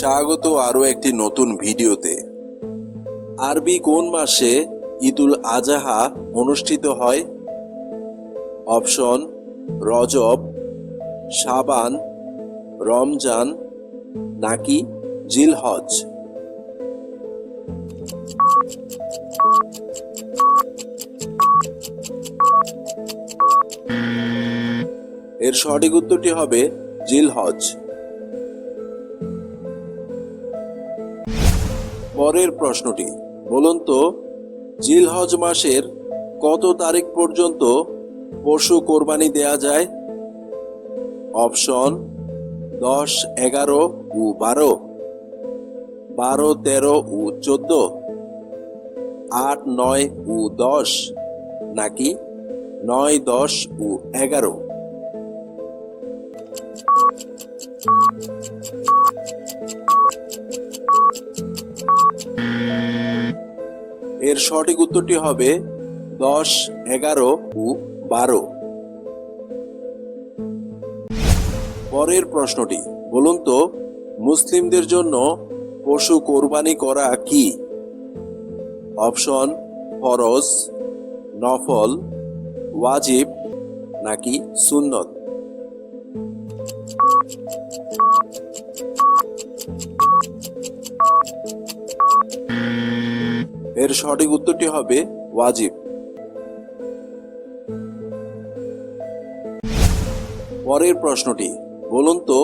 স্বাগত আরও একটি নতুন ভিডিওতে। আরবি কোন মাসে ঈদুল আজাহা অনুষ্ঠিত হয়? অপশন, রজব সাবান রমজান, নাকি জিলহজ? এর সঠিক উত্তরটি হবে জিলহজ। পরের প্রশ্নটি। বলুন তো, জিলহজ মাসের কত তারিখ পর্যন্ত পশু কোরবানি দেয়া যায়? অপশন, দশ, এগারো ও বারো। বারো, তেরো ও চোদ্দ। আট, নয় ও দশ। নাকি নয়, দশ ও এগারো? এর সঠিক উত্তরটি হবে দশ, এগারো ও বারো। পরের প্রশ্নটি, বলুন তো, মুসলিমদের জন্য পশু কোরবানি করা কি? অপশন, ফরজ, নফল, ওয়াজিব নাকি সুন্নত? এর সঠিক উত্তরটি হবে ওয়াজিব। পরের প্রশ্নটি, বলুন তো,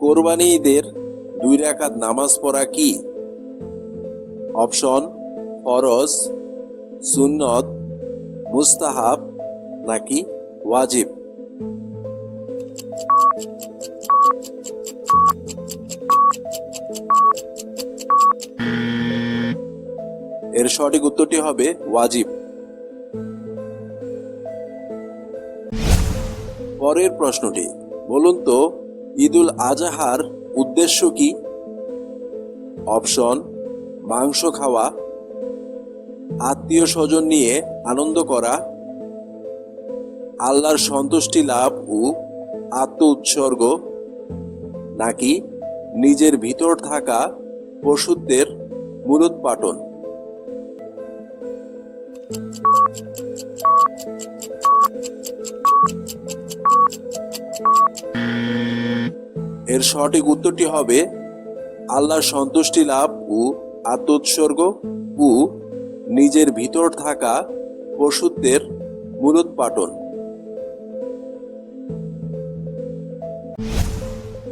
কোরবানি ঈদের দুই রাকাত নামাজ পড়া কি? অপশন, ফরজ, সুন্নত, মুস্তাহাব নাকি ওয়াজিব? এর সঠিক উত্তরটি হবে ওয়াজিব। পরের প্রশ্নটি, বলুন তো, ঈদুল আজহার উদ্দেশ্য কি? অপশন, মাংস খাওয়া আত্মীয় স্বজন নিয়ে আনন্দ করা, আল্লাহর সন্তুষ্টি লাভ ও আত্ম উৎসর্গ নাকি নিজের ভিতর থাকা পশুত্বের মূলোৎপাটন? এর সঠিক উত্তরটি হবে আল্লাহর সন্তুষ্টি লাভ ও আত্মোৎসর্গ ও নিজের ভিতর থাকা পশুত্বের মূলোৎপাটন।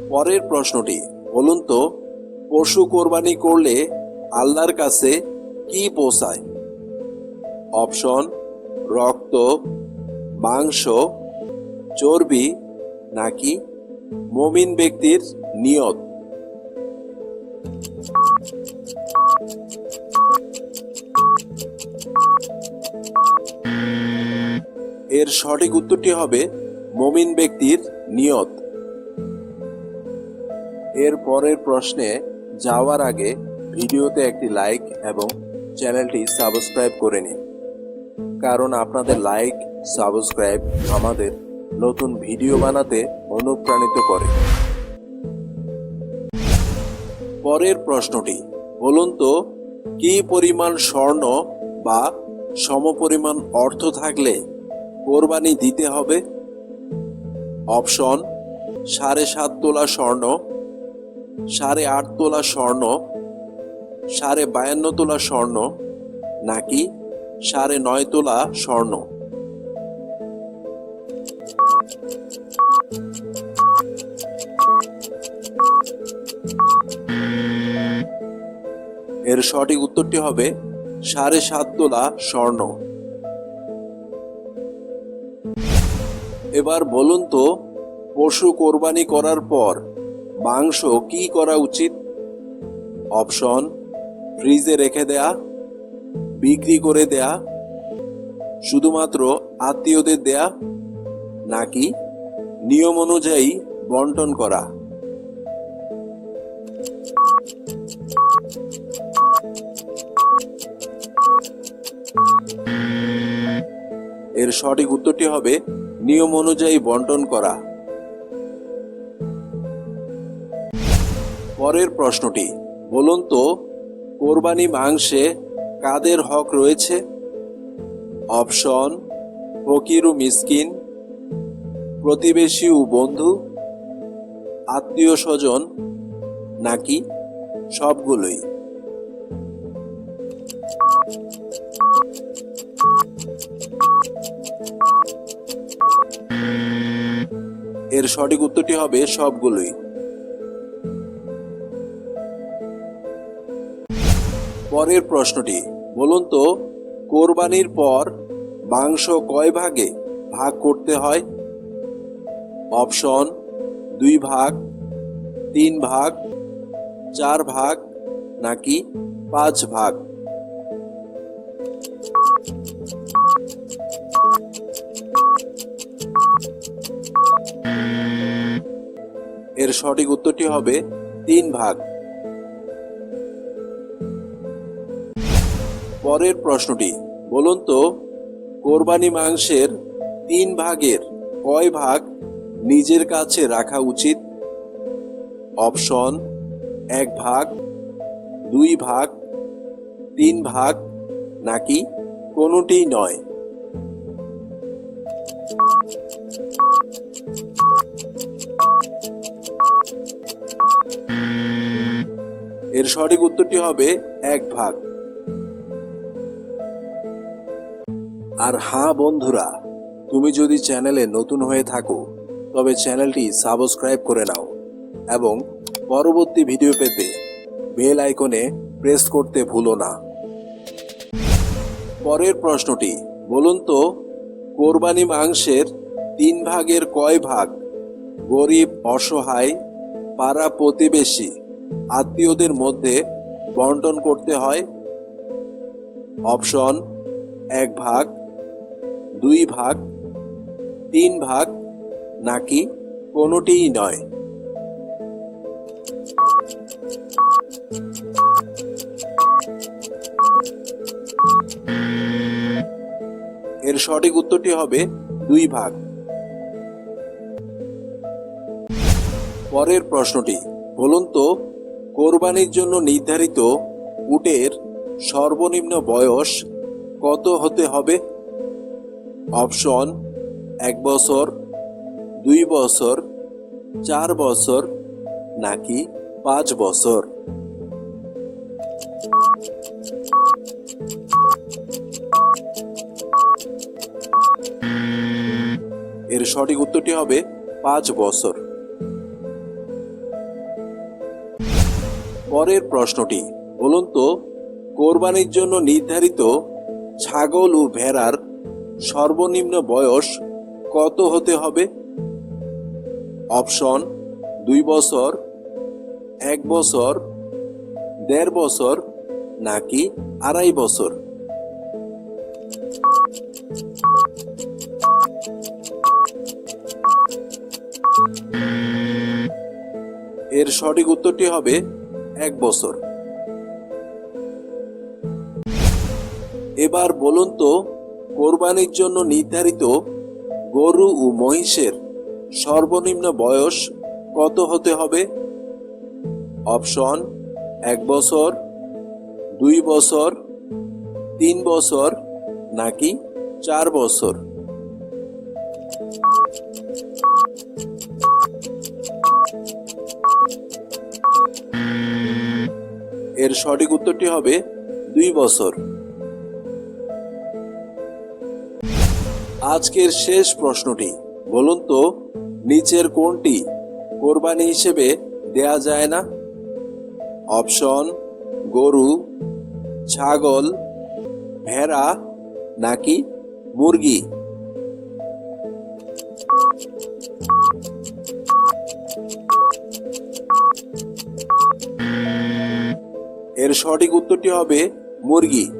পরের প্রশ্নটি, বলুন তো, পশু কোরবানি করলে আল্লাহর কাছে কি পৌঁছায়? অপশন, রক্ত, মাংস, চর্বি নাকি মমিন ব্যক্তির নিয়ত? এর সঠিক উত্তরটি হবে মমিন ব্যক্তির নিয়ত। এর পরের প্রশ্নে যাওয়ার আগে ভিডিওতে একটি লাইক এবং চ্যানেলটি সাবস্ক্রাইব করে নিন। কারণ আপনাদের লাইক সাবস্ক্রাইব আমাদের নতুন ভিডিও বানাতে অনুপ্রাণিত করে। পরের প্রশ্নটি, বলুন তো, কি পরিমাণ স্বর্ণ বা সমপরিমাণ অর্থ থাকলে কোরবানি দিতে হবে? অপশন, সাড়ে সাত তোলা স্বর্ণ, সাড়ে আট তোলা স্বর্ণ, সাড়ে বায়ান্ন তোলা স্বর্ণ, নাকি সাড়ে নয় তোলা স্বর্ণ। এর সঠিক উত্তরটি হবে সাড়ে সাত তোলা স্বর্ণ। এবার বলুন তো, পশু কোরবানি করার পর মাংস কি করা উচিত? অপশন, ফ্রিজে রেখে দেয়া। বিক্রি করে দেয়া, শুধুমাত্র আত্মীয়দের দেয়া, নাকি নিয়ম অনুযায়ী বন্টন করা। এর সঠিক উত্তরটি হবে নিয়ম অনুযায়ী বন্টন করা। পরের প্রশ্নটি, বলুন তো, কোরবানি মাংসে কাদের হক রয়েছে? অপশন, ফকির ও মিসকিন, প্রতিবেশী ও বন্ধু, আত্মীয় স্বজন, নাকি সবগুলোই? এর সঠিক উত্তরটি হবে সবগুলোই। পরের প্রশ্নটি, বলুন তো, কোরবানির পর মাংস কয় ভাগে ভাগ করতে হয়? অপশন, দুই ভাগ, তিন ভাগ, চার ভাগ, নাকি পাঁচ ভাগ? এর সঠিক উত্তরটি হবে তিন ভাগ। পরের প্রশ্নটি, বলুন তো, কোরবানি মাংসের তিন ভাগের কয় ভাগ নিজের কাছে রাখা উচিত? অপশন, এক ভাগ, দুই ভাগ, তিন ভাগ, নাকি কোনোটি নয়? এর সঠিক উত্তরটি হবে এক ভাগ। আর হ্যাঁ বন্ধুরা, তুমি যদি চ্যানেলে নতুন হয়ে থাকো, তবে চ্যানেলটি সাবস্ক্রাইব করে নাও এবং পরবর্তী ভিডিও পেতে বেল আইকনে প্রেস করতে ভুলো না। পরের প্রশ্নটি, বলুন তো, কোরবানি মাংসের তিন ভাগের কয় ভাগ গরিব, অসহায়, পাড়া প্রতিবেশী, আত্মীয়দের মধ্যে বন্টন করতে হয়? অপশন, এক ভাগ। দুই ভাগ, তিন ভাগ নাকি কোনোটিই নয়? এর সঠিক উত্তরটি হবে দুই ভাগ। পরের প্রশ্নটি, বলুন তো, কোরবানির জন্য নির্ধারিত উটের সর্বনিম্ন বয়স কত হতে হবে? অপশন, এক বছর, দুই বছর, চার বছর, নাকি পাঁচ বছর? এর সঠিক উত্তরটি হবে পাঁচ বছর। পরের প্রশ্নটি, বলুন তো, কোরবানির জন্য নির্ধারিত ছাগল ও ভেড়ার সর্বনিম্ন বয়স কত হতে হবে? অপশন, দুই বছর, এক বছর, দেড় বছর, নাকি আড়াই বছর? এর সঠিক উত্তরটি হবে এক বছর। এবার বলুন তো কোরবানির জন্য নির্ধারিত গরু ও মহিষের সর্বনিম্ন বয়স কত হতে হবে? অপশন, এক বছর, দুই বছর, তিন বছর নাকি চার বছর? এর সঠিক উত্তরটি হবে দুই বছর। আজকের শেষ প্রশ্নটি, বলুন তো, নিচের কোনটি কোরবানি হিসেবে দেয়া যায় না? অপশন, গরু, ছাগল, ভেড়া নাকি মুরগি? এর সঠিক উত্তরটি হবে মুরগি।